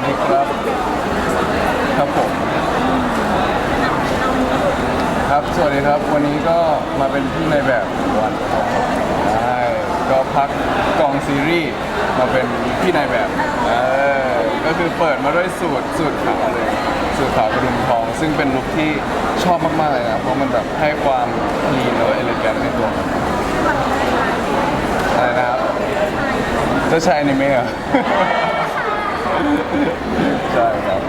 วัสดีครับ ครับผม ครับ สวัสดีครับ วันนี้ก็มาเป็นพี่ในแบบวันใช่ก็พักกองซีรีส์มาเป็นพี่ในแบบเออก็คือเปิดมาด้วยสูตรสูตรขาวเลย สูตรขาวกระดุมทอง ซึ่งเป็นลุคที่ชอบมากๆเลยนะ เพราะมันแบบให้ความดีแล้วก็เอลิแกนในตัวอะไรนะครับเจ้าชายในเมฆ ใช่ครับ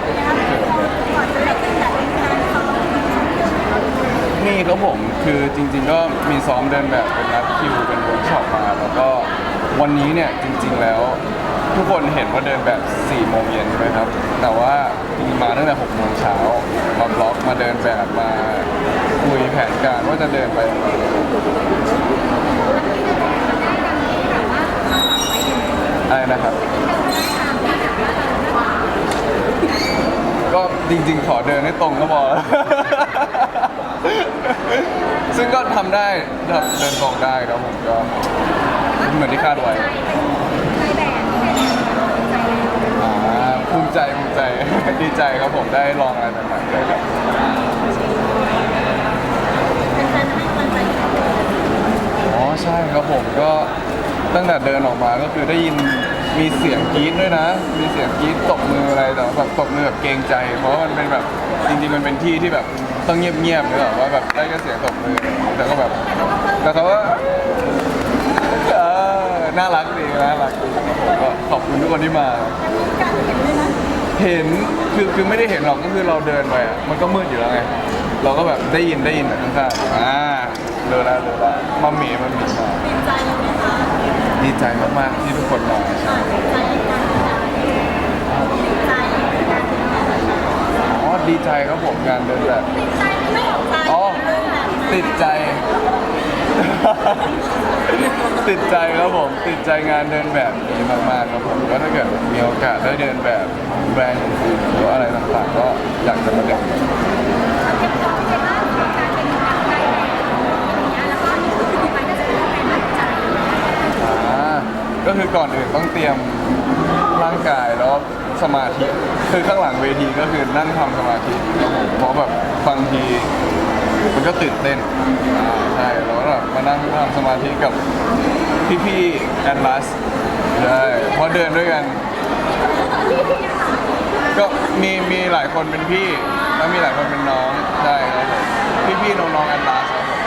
นี่ครับผมคือจริง ๆ ก็มีซ้อมเดินแบบเป็นนัดคิวเป็นเวิร์กช็อปมา แล้วก็วันนี้เนี่ยจริง ๆ แล้วทุกคนเห็นว่าเดินแบบ 4 โมงเย็นใช่ไหมครับ แต่ว่าจริงๆมาตั้งแต่ 6 โมงเช้ามาบล็อกมาเดินแบบมาคุยแผนการว่าจะเดินไปยังไงอะไรนะครับ ก็ จริง ๆ ขอเดินให้ตรงก็พอ ซึ่งก็ทำได้ครับเดินตรงได้ครับผมก็เหมือนที่คาดไว้อ่าภูมิใจภูมิใจ ดีใจครับผมได้ลองอะไรใหม่ๆเลยครับอ๋อใช่ครับผมก็ตั้งแต่เดินออกมาก็คือได้ยิน มีเสียงกรี๊ดด้วยนะ มีเสียงกรี๊ดตบมืออะไรแต่ว่าแบบตบมือแบบเกรงใจ เพราะว่ามันเป็นแบบจริงๆมันเป็นที่ที่แบบต้องเงียบๆเลยแบบว่าแบบได้แค่เสียงตบมือแต่ก็แบบแต่เขาว่าเออน่ารักดีน่ารักดีครับผมก็ขอบคุณทุกคนที่มา เห็นคือคือไม่ได้เห็นหรอกก็คือเราเดินไปอะมันก็มืดอยู่แล้วไงเราก็แบบได้ยินได้ยินแบบข้างๆอ่าเรือแล้วเรือแล้วมามีมาหมีมา ดีใจมากๆที่ทุกคนมาอ๋อดีใจครับผมงานเดินแบบอ๋อติดใจ ติดใจครับผมติดใจงานเดินแบบนี้มากๆครับผมก็ถ้าเกิดมีโอกาสได้เดินแบบแบรนด์อื่นๆหรือว่าอะไรต่างๆก็อยากจะมาเดิน ก็คือก่อนอื่นต้องเตรียมร่างกายแล้วสมาธิ คือข้างหลังเวทีก็คือนั่งทำสมาธิครับผมเพราะแบบบางทีมันก็ตื่นเต้นอ่าใช่แล้วก็แบบมานั่งทำสมาธิกับพี่ๆแอนลัสใช่เพราะเดินด้วยกัน ก็มีมีหลายคนเป็นพี่ แล้วมีหลายคนเป็นน้องใช่ครับผมพี่พี่ๆน้องๆแอนลาสครับผม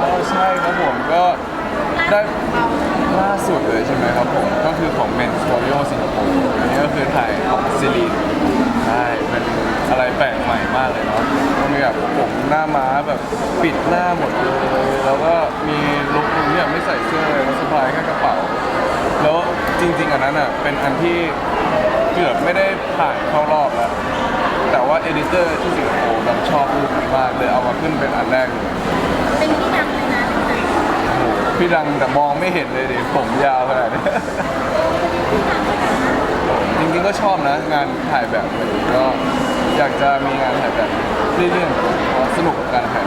อ๋อใช่ครับผมก็ได้ ล่าสุดเลยใช่ไหมครับผม ก็คือของเมนสตูดิโอสิงคโปร์อันนี้ก็คือถ่ายของซีรีส์ใช่เป็นอะไรแปลกใหม่มากเลยเนาะก็มีแบบผมหน้าม้าแบบปิดหน้าหมดเลย แล้วก็มีลุคหนึงที่แบบไม่ใส่เสื้อเลยแล้วสะพายแค่กระเป๋า แล้วจริงๆอันนั้นอะเป็นอันที่เกือบไม่ได้ผ่านเข้ารอบแล้วแต่ว่าเอดิเตอร์ที่สิงคโปร์แบบชอบรูปนี้มากเลยเอามาขึ้นเป็นอันแรกเลย เป็นที่ดังเลย พี่ดังแต่มองไม่เห็นเลยดิผมยาวขนาดนี้ จริงๆก็ชอบนะงานถ่ายแบบก็อยากจะมีงานถ่ายแบบเรื่อยๆเพราะสนุกกับการถ่าย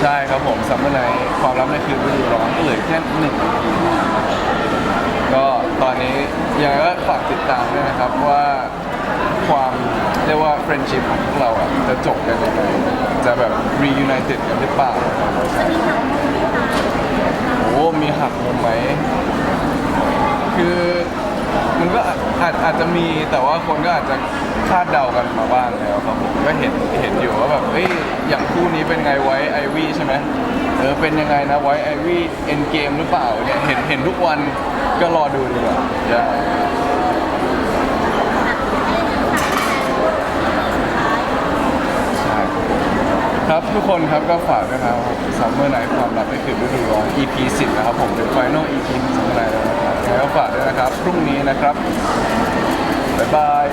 ใช่ครับผมซัมเมอร์ไนความลับในคืนฤดูร้อนก็เหลือแค่หนึ่งก็ตอนนี้ยังไงก็ฝากติดตามด้วยนะครับว่าความ เรียกว่า friendship ของพวกเราอะจะจบกันยังไงจะแบบ reunited กันหรือเปล่าโอ้มีหักมุมไหม คือมันก็อาจอาจจจะมีแต่ว่าคนก็อาจจะคาดเดากันมาบ้างแล้วครับผมก็เห็นเห็นอยู่ว่าแบบเอ้ยอย่างคู่นี้เป็นไงไว้ไอวี่ใช่ไหมเออเป็นยังไงนะไว้ไอวี่เอ็นเกมหรือเปล่าเนี่ยเห็นเห็นทุกวันก็รอดูดีกว่าใช่ ทุกคนครับก็ฝากด้วยนะครับซัมเมอร์ไนท์ความลับไม่คือฤดูร้อน EP 10นะครับผมเป็นไฟนอล EP ของซัมเมอร์ไนท์แล้วนะครับยังไงก็ฝากด้วยนะครับ พรุ่งนี้นะครับ บ๊ายบาย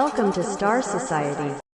Welcome to Star Society.